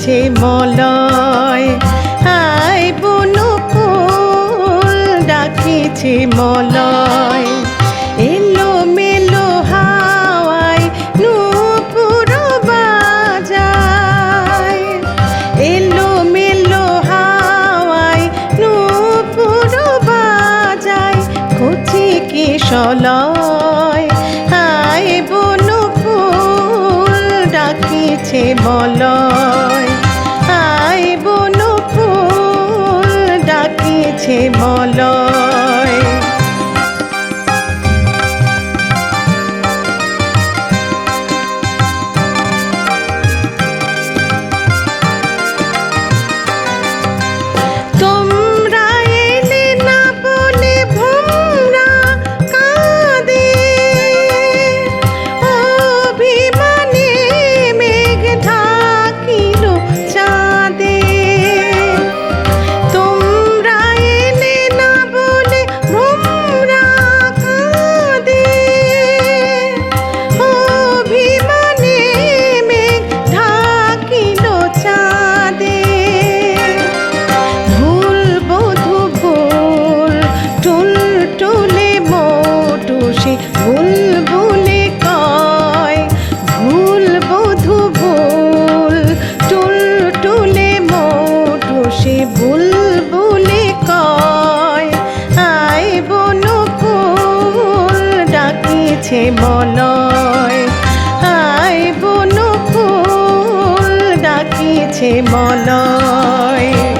ডাকিছে মলয়। আই বনু ফুল ডাকিছে মলয়। এলো মেলো হাওয়ায় নূপুর বাজায়। এলো মেলো হাওয়ায় নূপুর বাজায়। কচি কি সলয় আয় বনু ফুল ডাকিছে মলয়। ডাকিছে মলয়। আয় বনু ফুল ডাকিছে মলয়।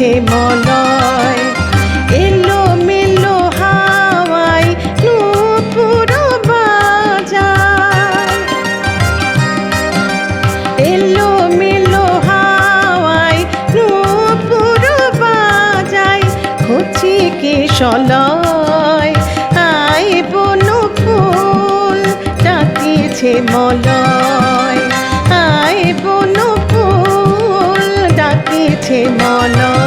ডাকিছে মলয়। এলো মেলো হাওয়ায় নূপুর বাজায়। এলো মেলো হাওয়ায় নূপুর বাজায়। কচি কি সলয়, আয় বনু ফুল ডাকিছে মলয়। আয় বনু ফুল ডাকিছে মলয়।